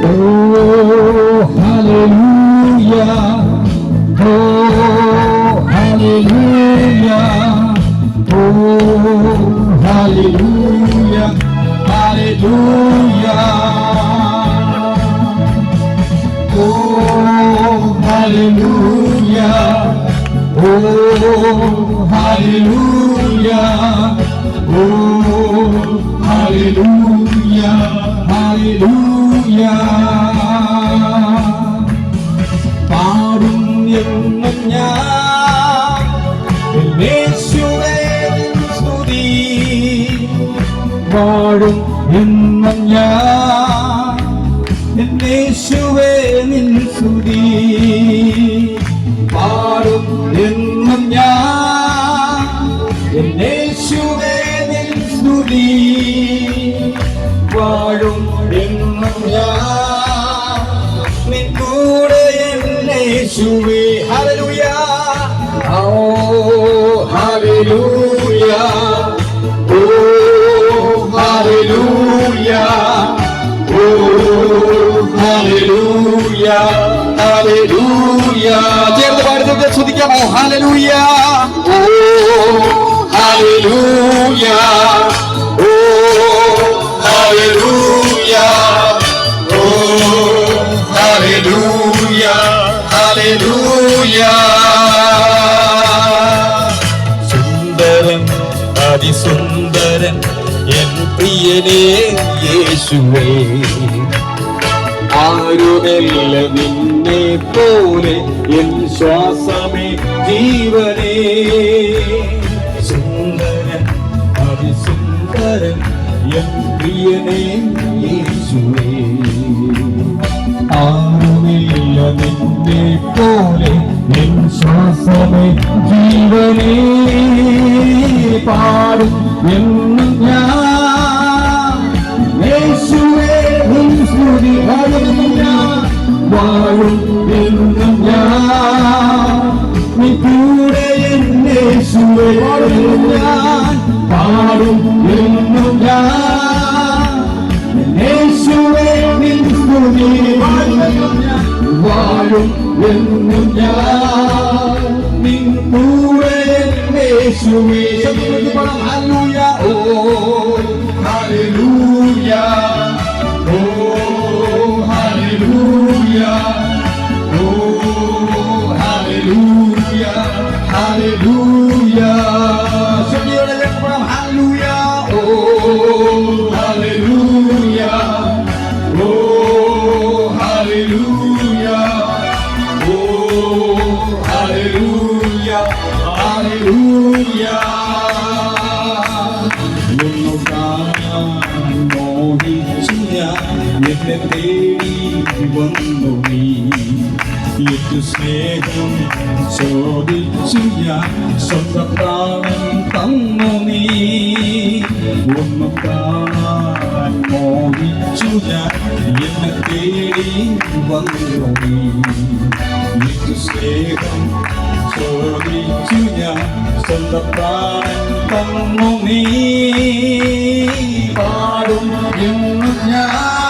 Oh, hallelujah. Oh, hallelujah. Oh, hallelujah. Hallelujah. Oh, hallelujah. Oh, hallelujah. Oh, hallelujah. Oh, hallelujah. പാടും എന്നും ഞാൻ സ്തുതി പാടും എന്നും ഞാൻ നിൻ പാടും എന്നും ഞാൻ നിൻ സ്തുതി. വാഴും എന്നും ഞാൻ നിൻ കൂടെ എന്നെ ഓ ഹല്ലേലൂയ. ഓ ഹല്ലേലൂയ. ഓ ഹല്ലേലൂയ. ഹല്ലേലൂയ. ചേർന്ന് പാടുന്നത് ശ്രദ്ധിക്കാമോ ഹല്ലേലൂയ. ഓ ഹല്ലേലൂയ. പ്രിയനേ യേശുവേ. ആരുമല്ല നിന്നെ പോലെ എൻ ശ്വാസമേ ജീവനേ. സുന്ദരൻ അതിസുന്ദരൻ എൻ പ്രിയനേ യേശുവേ. ആരുമില്ല നിന്നെ പോലെ എൻ ശ്വാസമേ ജീവനേ. പാടും എന്നും ഞാൻ വാഴും എന്നും ഞാൻ നിൻ കൂടെ യേശുവേ ഹല്ലേലൂയ ഓ ഹല്ലേലൂയ ഓ ഹല്ലേലൂയ ഓ ഹല്ലേലൂയ ഹല്ലേലൂയ ഹല്ലേലൂയ ഓ ഹല്ലേലൂയ ഓ ഹല്ലേലൂയ ഹല്ലേലൂയ ഒന്നു കാണാൻ മോഹിച്ചു ഞാൻ എന്നെ തേടി വന്നു നീ. ഏറ്റു സ്നേഹം ചോദിച്ചു ഞാൻ സ്വന്തം പ്രാണൻ തന്നു നീ. ഒന്ന് കാണാൻ മോഹിച്ചു ഞാൻ എന്നെ തേടി വന്നു നീ. സ്നേഹം ചോദിച്ചു ഞാൻ സ്വന്തം പ്രാണൻ തന്നു നീ. പാടും എന്നും ഞാൻ